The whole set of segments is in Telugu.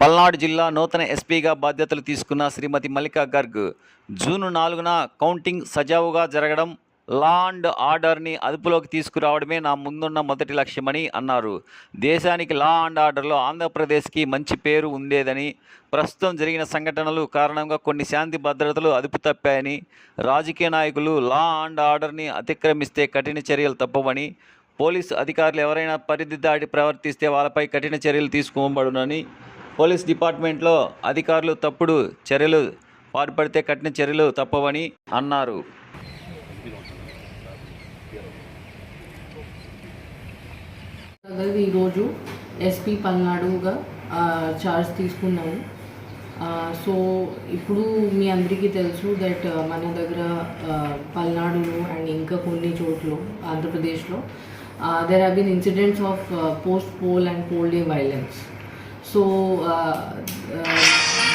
పల్నాడు జిల్లా నూతన ఎస్పీగా బాధ్యతలు తీసుకున్న శ్రీమతి మల్లికా గర్గ్ జూన్ నాలుగున కౌంటింగ్ సజావుగా జరగడం లా అండ్ ఆర్డర్ని అదుపులోకి తీసుకురావడమే నా ముందున్న మొదటి లక్ష్యమని అన్నారు. దేశానికి లా అండ్ ఆర్డర్లో ఆంధ్రప్రదేశ్కి మంచి పేరు ఉండేదని ప్రస్తుతం జరిగిన సంఘటనలు కారణంగా కొన్ని శాంతి భద్రతలు అదుపు తప్పాయని రాజకీయ నాయకులు లా అండ్ ఆర్డర్ని అతిక్రమిస్తే కఠిన చర్యలు తప్పవని పోలీసు అధికారులు ఎవరైనా పరిధి దాటి ప్రవర్తిస్తే వాళ్ళపై కఠిన చర్యలు తీసుకోబడునని పోలీస్ డిపార్ట్మెంట్లో అధికారులు తప్పుడు చర్యలు పాల్పడితే కఠిన చర్యలు తప్పవని అన్నారు. ఈరోజు ఎస్పీ పల్నాడుగా చార్జ్ తీసుకున్నాము. సో ఇప్పుడు మీ అందరికీ తెలుసు దట్ మన దగ్గర పల్నాడులో అండ్ ఇంకా కొన్ని చోట్ల ఆంధ్రప్రదేశ్లో there have been incidents of post poll and poll day violence so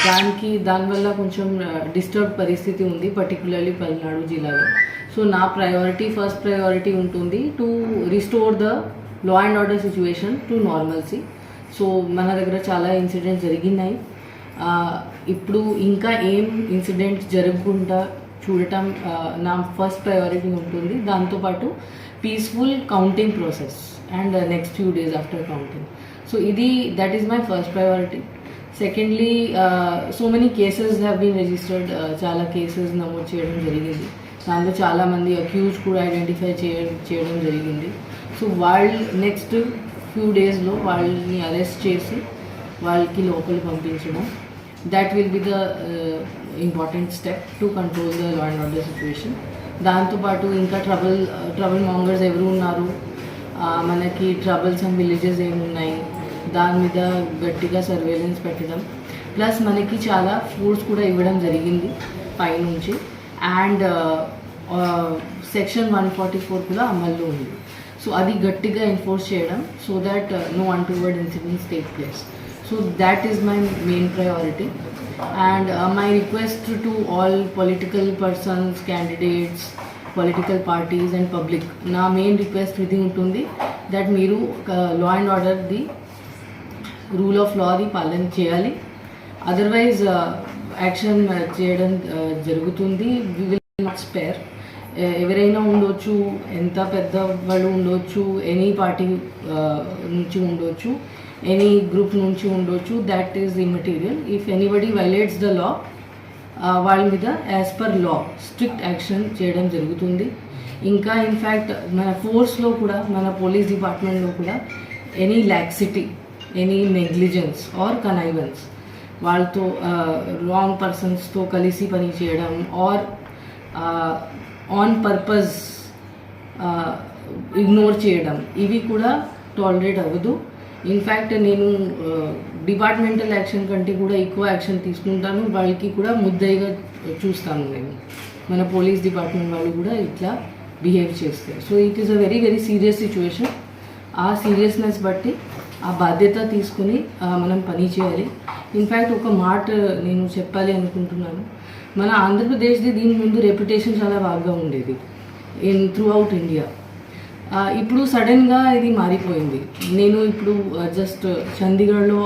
దానికి దానివల్ల కొంచెం డిస్టర్బ్ పరిస్థితి ఉంది పర్టికులర్లీ పల్నాడు జిల్లాలో. సో నా ప్రయారిటీ ఫస్ట్ ప్రయారిటీ ఉంటుంది to restore the law and order situation to normalcy so మన దగ్గర చాలా ఇన్సిడెంట్స్ జరిగినాయి. ఇప్పుడు ఇంకా ఏం ఇన్సిడెంట్స్ జరగకుండా చూడటం నా ఫస్ట్ ప్రయారిటీ ఉంటుంది. దాంతోపాటు peaceful counting process and next few days after counting so ఇది that is my first priority secondly so many cases have been registered చాలా కేసెస్ నమోదు చేయడం జరిగింది. దాంట్లో చాలామంది అక్యూజ్ కూడా ఐడెంటిఫై చేయ చేయడం జరిగింది. సో వాళ్ళు నెక్స్ట్ ఫ్యూ డేస్లో వాళ్ళని అరెస్ట్ చేసి వాళ్ళకి లోపల పంపించడం. That will be the important step to control the law and order situation దాంతోపాటు ఇంకా ట్రబుల్ ట్రబుల్ మాంగర్స్ ఎవరు ఉన్నారు? మనకి ట్రబుల్స్ అండ్ విలేజెస్ ఏమున్నాయి? దాని మీద గట్టిగా సర్వేలెన్స్ పెట్టడం. ప్లస్ మనకి చాలా ఫోర్స్ కూడా ఇవ్వడం జరిగింది పైనుంచి. And section one forty four కూడా అమల్లో ఉంది. సో అది గట్టిగా ఎన్ఫోర్స్ చేయడం so that no untoward incidents take place so that is my main priority and my request to all political persons candidates political parties and public నా మెయిన్ రిక్వెస్ట్ ఇది ఉంటుంది దట్ మీరు లా అండ్ ఆర్డర్ది రూల్ ఆఫ్ లాది పాలన చేయాలి. అదర్వైజ్ uh, యాక్షన్ uh, చేయడం uh, జరుగుతుంది. వి విల్ నాట్ స్పేర్ ఎవరైనా ఉండొచ్చు ఎంత పెద్ద వాళ్ళు ఉండొచ్చు ఎనీ పార్టీ నుంచి ఉండొచ్చు ఎనీ గ్రూప్ నుంచి ఉండొచ్చు that is the if anybody violates the law వాళ్ళ మీద as per law strict action చేయడం జరుగుతుంది. ఇంకా ఇన్ఫ్యాక్ట్ మన ఫోర్స్లో కూడా మన పోలీస్ డిపార్ట్మెంట్లో కూడా any laxity any negligence or connivance వాళ్ళతో రాంగ్ పర్సన్స్తో కలిసి పని చేయడం ఆర్ ఆన్ పర్పస్ ఇగ్నోర్ చేయడం ఇవి కూడా టాలరేట్ అవ్వదు. ఇన్ఫ్యాక్ట్ నేను డిపార్ట్మెంటల్ యాక్షన్ కంటే కూడా ఎక్కువ యాక్షన్ తీసుకుంటాను. వాళ్ళకి కూడా ముద్దయిగా చూస్తాను నేను. మన పోలీస్ డిపార్ట్మెంట్ వాళ్ళు కూడా ఇట్లా బిహేవ్ చేస్తారు so it is a very very serious situation ఆ సీరియస్నెస్ బట్టి ఆ బాధ్యత తీసుకుని మనం పని చేయాలి. ఇన్ఫ్యాక్ట్ ఒక మాట నేను చెప్పాలి అనుకుంటున్నాను. మన ఆంధ్రప్రదేశ్ది దీని ముందు రెప్యుటేషన్ చాలా బాగా ఉండేది. ఇన్ త్రూ అవుట్ ఇండియా ఇప్పుడు సడన్గా ఇది మారిపోయింది. నేను ఇప్పుడు జస్ట్ చండీగఢ్లో